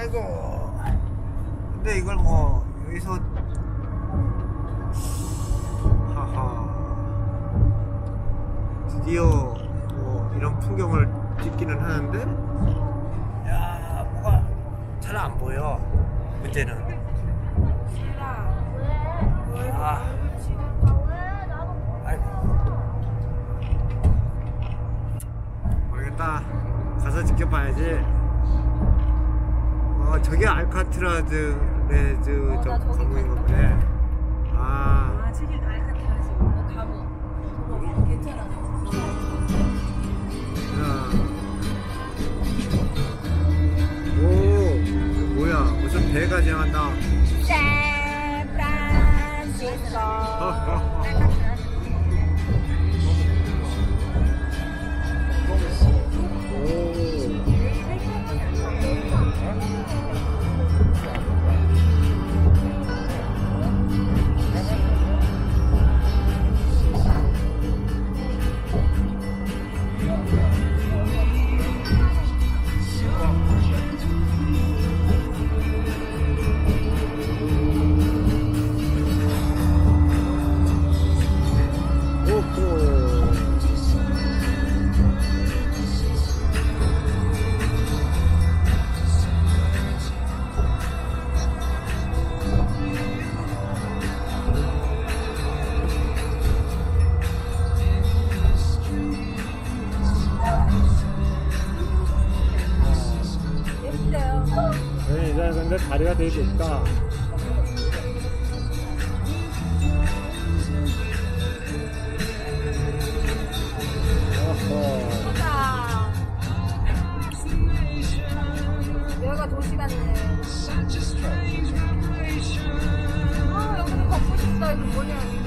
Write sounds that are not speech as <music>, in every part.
아이고. 근데 이걸 뭐 여기서 하하. 드디어 뭐 이런 풍경을 찍기는 하는데? 야 뭐가 잘 안 보여 문제는. 아. 아이고. 모르겠다. 가서 지켜봐야지 어 저게 알카트라즈 레즈 어, 저 나 저기 건물인가 갔다 보네 아 아, 저기 알카트라즈. 너 가보. 저거 괜찮아. 야. 오 뭐야 무슨 배가 지나간다 샌프란시스코. <laughs> 근데 다리가 되게 좁다 어허. 여기가 도시 같네. 아, 여기도 걷고 싶다. 이거 뭐냐,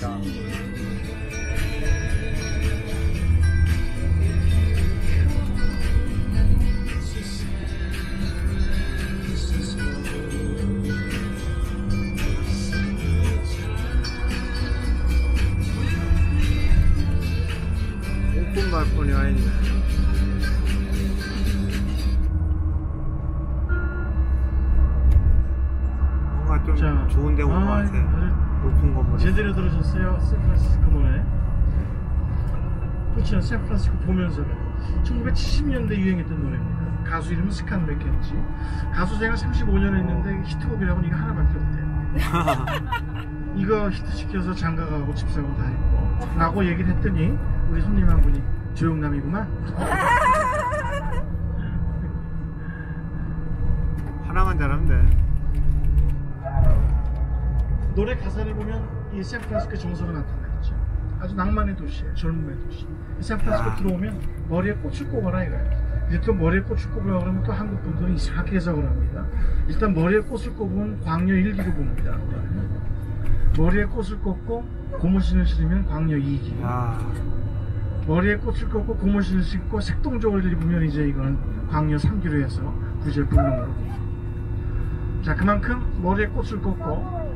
건물이 진짜. 오픈 발코니 와 있네. 뭔 가좀 자, 좋은 데 온것 아, 같아. 아주 높은 건물. 제대로 들으셨어요. 샌프란시스코 보네. 그렇죠. 샌프란시스코 보면서가 1970년대 유행했던 노래입니다. 가수 이름은 스칸 맥켄지. 가수 생활 35년 했는데 히트곡이라고는 이거 하나밖에 없대요. <laughs> 이거 히트시켜서 장가가고 집 사고 다 했고 라고 얘기를 했더니 우리 손님 한 분이 조용남이구만. <laughs> 하나만 잘하면 돼. 노래 가사를 보면 이 샌프란시스코 정서가 나타나겠죠. 아주 낭만의 도시예요. 젊음의 도시. 이 샌프란시스코 야. 들어오면 머리에 꽃을 꼽아라 이거예요. 이제 또 머리에 꽃을 꼽으라 그러면 또 한국 분들은 이상하게 해석을 합니다. 일단 머리에 꽃을 꼽으면 광녀 일기로 봅니다. 머리에 꽃을 꼽고 고무신을 신으면 광녀 이기 야, 머리에 꽃을 꼽고 고무신을 신고 색동족을 입으면 이제 이건 광녀 삼기로 해서 구절 불능으로 봅니다. 자 그만큼 머리에 꽃을 꼽고